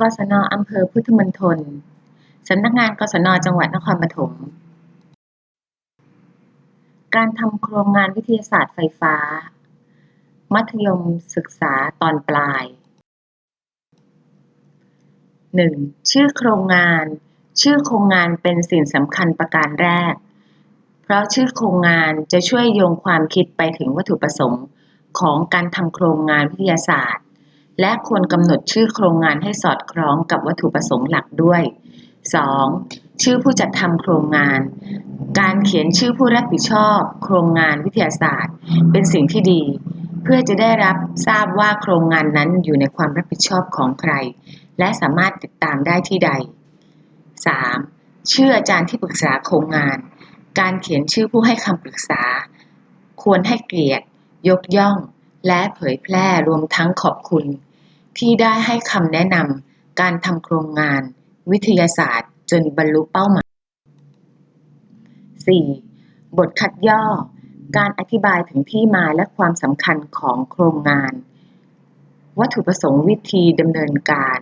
กศนอำเภอพุทธมณฑลสำนักงานกศนจังหวัดนครปฐม การทำโครงงานวิทยาศาสตร์ไฟฟ้า มัธยมศึกษาตอนปลาย 1. ชื่อโครงงาน ชื่อโครงงานเป็นสิ่งสำคัญประการแรก เพราะชื่อโครงงานจะช่วยโยงความคิดไปถึงวัตถุประสงค์ของการทำโครงงานวิทยาศาสตร์ และควรกำหนดชื่อโครงงานให้สอดคล้องกับวัตถุประสงค์หลักด้วย 2. ชื่อผู้จัดทำโครงงาน การเขียนชื่อผู้รับผิดชอบ โครงงานวิทยาศาสตร์ เป็นสิ่งที่ดี เพื่อจะได้รับทราบว่าโครงงานนั้นอยู่ในความรับผิดชอบของใคร และสามารถติดตามได้ที่ใด 3. ชื่ออาจารย์ที่ปรึกษาโครงงาน การเขียนชื่อผู้ให้คำปรึกษา ควรให้เกียรติ ยกย่อง และเผยแพร่รวมทั้งขอบคุณ ที่ได้ให้คำแนะนำการทำโครงงาน วิทยาศาสตร์จนบรรลุเป้าหมาย 4. บทคัดย่อ การอธิบายถึงที่มาและความสำคัญของโครงงาน วัตถุประสงค์วิธีดำเนินการ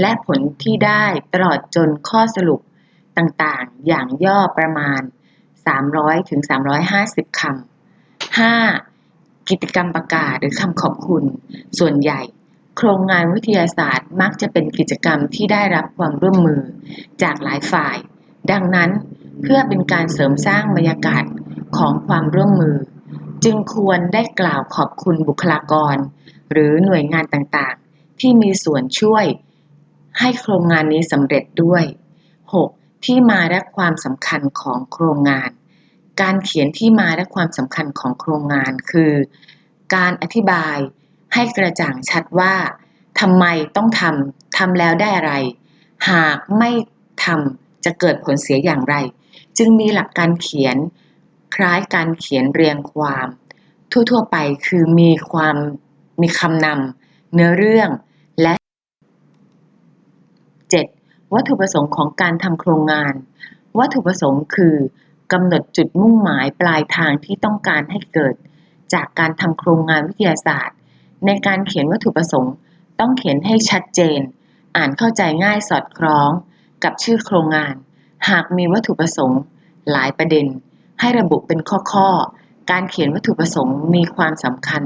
และผลที่ได้ตลอดจนข้อสรุปต่างๆ อย่างย่อประมาณ 300ถึงคำ 5. กิจกรรมประกาศหรือคำขอบคุณ ส่วนใหญ่ โครงงานวิทยาศาสตร์มักจะเป็นกิจกรรมที่ได้รับความร่วมมือจากหลายฝ่าย ดังนั้นเพื่อเป็นการเสริมสร้างบรรยากาศของความร่วมมือ จึงควรได้กล่าวขอบคุณบุคลากร หรือหน่วยงานต่างๆ ที่มีส่วนช่วย ให้โครงงานนี้สำเร็จด้วย 6. ที่มาและความสำคัญของโครงงาน การเขียนที่มาและความสำคัญของโครงงานคือ การอธิบาย ให้กระจ่างชัดว่าทำไมต้องทำทำแล้วได้อะไร หากไม่ทำจะเกิดผลเสียอย่างไร จึงมีหลักการเขียนคล้ายการเขียนเรียงความ ทั่วๆไปคือมีความมีคำนำเนื้อเรื่องและ 7. วัตถุประสงค์ของการทำโครงงาน วัตถุประสงค์คือกำหนดจุดมุ่งหมายปลายทางที่ต้องการให้เกิด จากการทำโครงงานวิทยาศาสตร์ ในการเขียนวัตถุประสงค์ ต้องเขียนให้ชัดเจน อ่านเข้าใจง่ายสอดคล้อง กับชื่อโครงงาน หากมีวัตถุประสงค์ หลายประเด็น ให้ระบุเป็นข้อๆ การเขียนวัตถุประสงค์มีความสำคัญ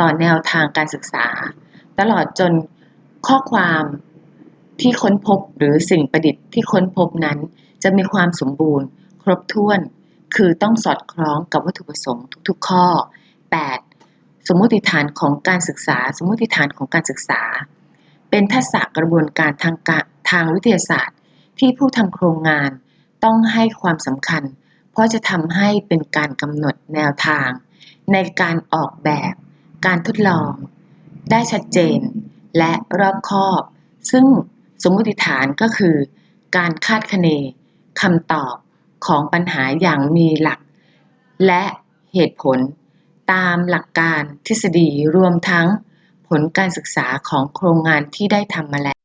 ต่อแนวทางการศึกษา ตลอดจนข้อความที่ค้นพบหรือสิ่งประดิษฐ์ที่ค้นพบนั้น จะมีความสมบูรณ์ ครบถ้วน คือต้องสอดคล้องกับวัตถุประสงค์ทุกๆข้อ 8. สมมติฐานของการศึกษา สมมติฐานของการศึกษา เป็นทักษะกระบวนการทางการทางวิทยาศาสตร์ ที่ผู้ทำโครงงานต้องให้ความสำคัญ เพราะจะทำให้เป็นการกำหนดแนวทาง ในการออกแบบ การทดลอง ได้ชัดเจน และรอบคอบ ซึ่งสมมติฐานก็คือ การคาดคะเนคำตอบของปัญหาอย่างมีหลัก และเหตุผล ตามหลักการทฤษฎีรวมทั้งผลการศึกษาของโครงงานที่ได้ทำมาแล้ว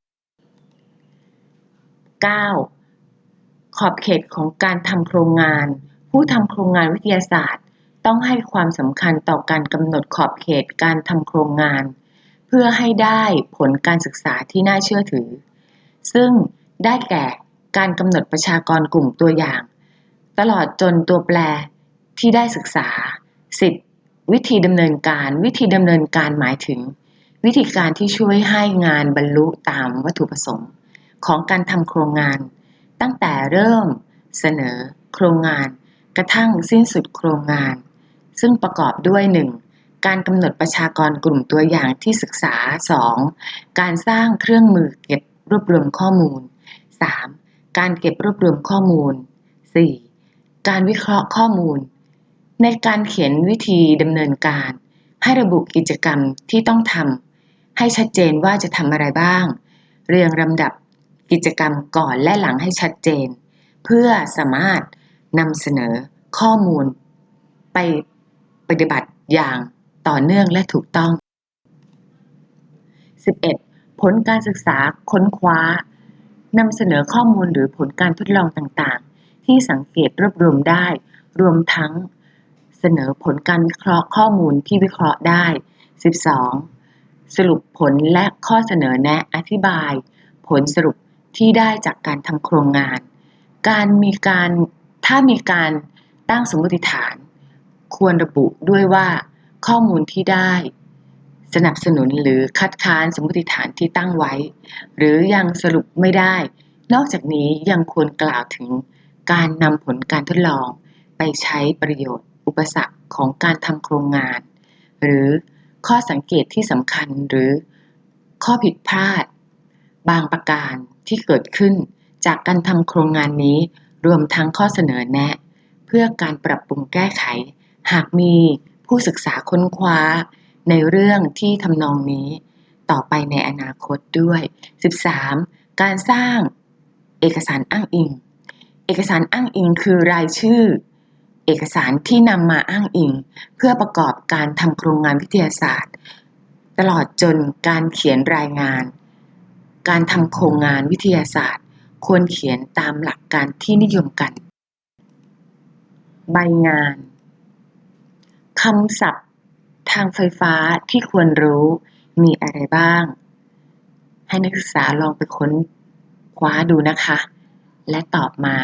9. ขอบเขตของการทำโครงงาน ผู้ทำโครงงานวิทยาศาสตร์ ต้องให้ความสำคัญต่อการกำหนดขอบเขตการทำโครงงาน เพื่อให้ได้ผลการศึกษาที่น่าเชื่อถือ ซึ่งได้แก่การกำหนดประชากรกลุ่มตัวอย่าง ตลอดจนตัวแปรที่ได้ศึกษา 10. วิธีดำเนินการวิธีดำเนินการหมายถึง วิธีการที่ช่วยให้งานบรรลุตามวัตถุประสงค์ ของการทำโครงงาน ตั้งแต่เริ่ม เสนอ โครงงาน กระทั่งสิ้นสุดโครงงาน ซึ่งประกอบด้วย 1. การกำหนดประชากรกลุ่มตัวอย่างที่ศึกษา 2. การสร้างเครื่องมือเก็บรวบรวมข้อมูล 3. การเก็บรวบรวมข้อมูล 4. การวิเคราะห์ข้อมูล ในการเขียนวิธีดำเนินการ ให้ระบุกิจกรรมที่ต้องทำให้ชัดเจนว่าจะทำอะไรบ้าง เรียงลำดับกิจกรรมก่อนและหลังให้ชัดเจน เพื่อสามารถนำเสนอข้อมูล ไปปฏิบัติอย่างต่อเนื่องและถูกต้อง 11. ผลการศึกษาค้นคว้านำเสนอข้อมูลหรือผลการทดลองต่างๆ ที่สังเกตรวบรวมได้ รวมทั้ง เสนอผลการวิเคราะห์ข้อมูลที่วิเคราะห์ได้ 12. สรุปผลและข้อเสนอแนะอธิบาย ผลสรุปที่ได้จากการทำโครงงาน การมีการถ้ามีการตั้งสมมติฐาน ควรระบุด้วยว่าข้อมูลที่ได้ สนับสนุนหรือคัดค้านสมมติฐานที่ตั้งไว้ หรือยังสรุปไม่ได้ นอกจากนี้ยังควรกล่าวถึงการนำผลการทดลองไปใช้ประโยชน์ อุปสรรคของการทำโครงงาน หรือข้อสังเกตที่สำคัญหรือข้อผิดพลาด บางประการที่เกิดขึ้นจากการทำโครงงานนี้รวมทั้งข้อเสนอแนะ เพื่อการปรับปรุงแก้ไข หากมีผู้ศึกษาค้นคว้า ในเรื่องที่ทำนองนี้ ต่อไปในอนาคตด้วย 13. การสร้างเอกสารอ้างอิง เอกสารอ้างอิงคือรายชื่อ เอกสารที่นำมาอ้างอิง เพื่อประกอบการทำโครงงานวิทยาศาสตร์ ตลอดจนการเขียนรายงาน การทำโครงงานวิทยาศาสตร์ ควรเขียนตามหลักการที่นิยมกัน ใบงานคำศัพท์ทางไฟฟ้าที่ควรรู้มีอะไรบ้าง ให้นักศึกษาลองไปค้นคว้าดูนะคะ และตอบมา